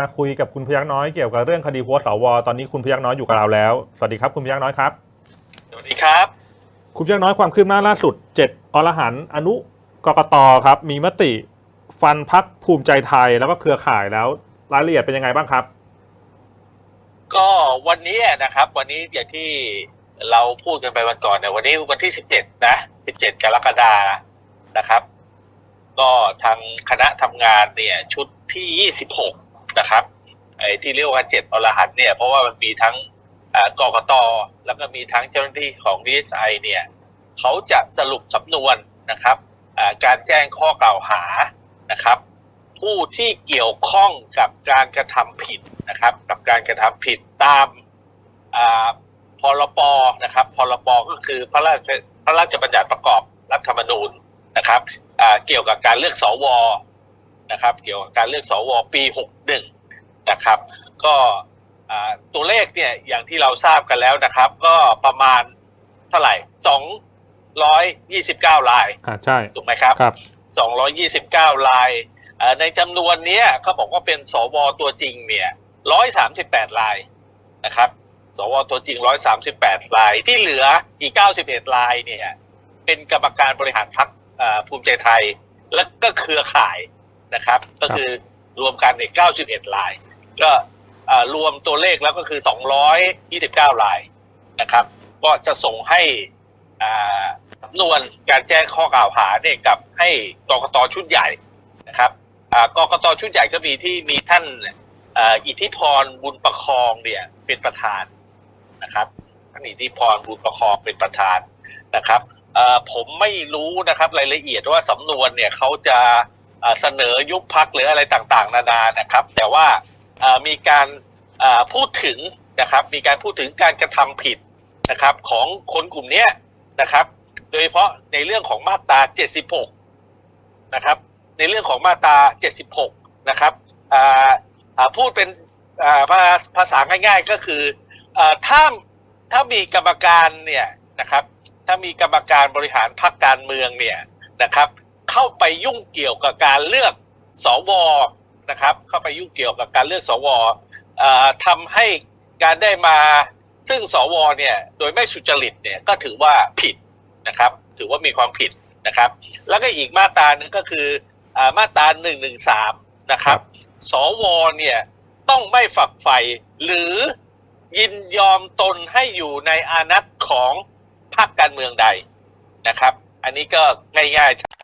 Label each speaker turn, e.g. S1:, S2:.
S1: มาคุยกับคุณพยักน้อยเกี่ยวกับเรื่องคดีหัวสวตอนนี้คุณพยักน้อยอยู่กับเราแล้ว สวัสดีครับคุณพยักน้อยครับ
S2: สวัสดีครับ
S1: คุณพยักน้อยความคืบหน้าล่าสุด7อรหันต์อนุกกตครับ มีมติฟันพักภูมิใจไทยแล้วก็เครือข่ายแล้ว รายละเอียดเป็นยังไงบ้างครับ
S2: ก็วันนี้นะครับ วันนี้อย่างที่เราพูดกันไปวันก่อนเนี่ยวันนี้วันที่17นะ17กรกฎานะครับ ก็ทางคณะทำงานเนี่ย ชุดที่26 นะครับไอ้ที่เรียกว่าเจ็ดอรหันเนี่ยเพราะว่ามันมีทั้งอ่ากกตแล้วก็มีทั้งเจ้าหน้าที่ของ DSI เนี่ยเขาจะสรุปสำนวนนะครับการแจ้งข้อกล่าวหานะครับ ผู้ที่เกี่ยวข้องกับการกระทำผิดนะครับ กับการกระทำผิดตามาพรปนะครับพรปก็คือพระราชพระราชบัญญัติประกอบรัฐธรรมนูญนะครับเกี่ยวกับการเลือกสวนะครับ เกี่ยวกับการเลือกสวปี 61 นะครับ ก็อ่าตัวเลขเนี่ยอย่างที่เราทราบกันแล้วนะครับ ก็ประมาณเท่าไหร่229ราย
S1: อ่าใช่
S2: ถูกไหมครับ
S1: ครับ
S2: 229รายเอ่อในจำนวนเนี้ยเขาบอกว่าเป็นสวตัวจริงเนี่ย138รายนะครับ สวตัวจริง138ราย ที่เหลืออีก91รายเนี่ยเป็นกรรมการบริหารพรรคเอ่อภูมิใจไทย และก็เครือข่ายนะครับ ก็คือรวมกันเนี่ย91รายก็เอ่ อรวมตัวเลขแล้วก็คือ 229รายนะครับ ก็จะส่งให้สำนวนการแจ้งข้อกล่าวหาเนี่ยกับให้กกตชุดใหญ่นะครับอ่ากกตชุดใหญ่ก็มีที่มีท่านอิทธิพรบุญประคองเนี่ยเป็นประธานนะครับท่านอิทธิพรบุญประคองเป็นประธานนะครับผมไม่รู้นะครับรายละเอียดว่าสำนวนเนี่ยเขาจะเสนอยุบพักหรืออะไรต่างๆ นานานะครับ แต่ว่า มีการพูดถึงนะครับมีการพูดถึงการกระทำผิดนะครับของคนกลุ่มนี้นะครับ โดยเฉพาะในเรื่องของมาตรา 76 นะครับ ในเรื่องของมาตรา 76 นะครับพูดเป็นภาษาง่ายๆก็คืออถ้าถ้ามีกรรมการเนี่ยนะครับถ้ามีกรรมการบริหารพรรคการเมืองเนี่ยนะครับ เข้าไปยุ่งเกี่ยวกับการเลือกสว นะครับ เข้าไปยุ่งเกี่ยวกับการเลือกสวอ่าทำให้การได้มาซึ่งสวเนี่ยโดยไม่สุจริตเนี่ยก็ถือว่าผิดนะครับ ถือว่ามีความผิดนะครับ แล้วก็อีกมาตราหนึ่งก็คืออมาตราหนึ่งหนึ่งสามนะครับ สวเนี่ยต้องไม่ฝักใฝ่หรือยินยอมตนให้อยู่ในอานัตของพรรคการเมืองใดนะครับ อันนี้ก็ง่ายๆ